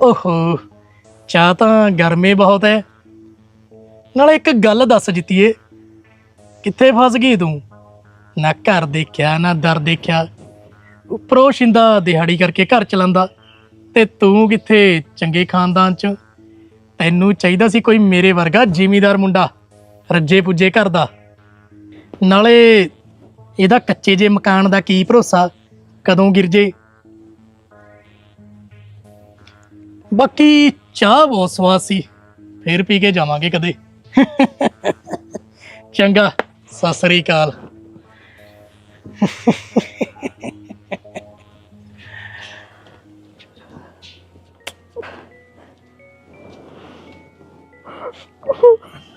ਓਹੋ, ਚਾਹ ਤਾਂ ਗਰਮੇ ਬਹੁਤ ਹੈ ਨਾਲੇ ਇੱਕ ਗੱਲ ਦੱਸ ਜਿੱਤੀਏ, ਕਿੱਥੇ ਫਸ ਗਈ ਤੂੰ? ਨਾ ਘਰ ਦੇਖਿਆ, ਨਾ ਦਰ ਦੇਖਿਆ। ਉੱਪਰੋਂ ਸ਼ਿੰਦਾ ਦਿਹਾੜੀ ਕਰਕੇ ਘਰ ਚਲਾਉਂਦਾ, ਤੇ ਤੂੰ ਕਿੱਥੇ ਚੰਗੇ ਖਾਨਦਾਨ ਚ? ਤੈਨੂੰ ਚਾਹੀਦਾ ਸੀ ਕੋਈ ਮੇਰੇ ਵਰਗਾ ਜ਼ਿਮੀਦਾਰ ਮੁੰਡਾ, ਰੱਜੇ ਪੁੱਜੇ ਘਰ ਦਾ। ਨਾਲੇ ਇਹਦਾ ਕੱਚੇ ਜੇ ਮਕਾਨ ਦਾ ਕੀ ਭਰੋਸਾ? ਕਦੋਂ ਗਿਰਜੇ ਬਾਕੀ ਚਾਹ ਬਹੁਤ ਸਵਾਦ ਸੀ ਫੇਰ ਪੀ ਕੇ ਜਾਵਾਂਗੇ ਕਦੇ ਚੰਗਾ ਸਤਿ ਸ੍ਰੀ ਅਕਾਲ Oh.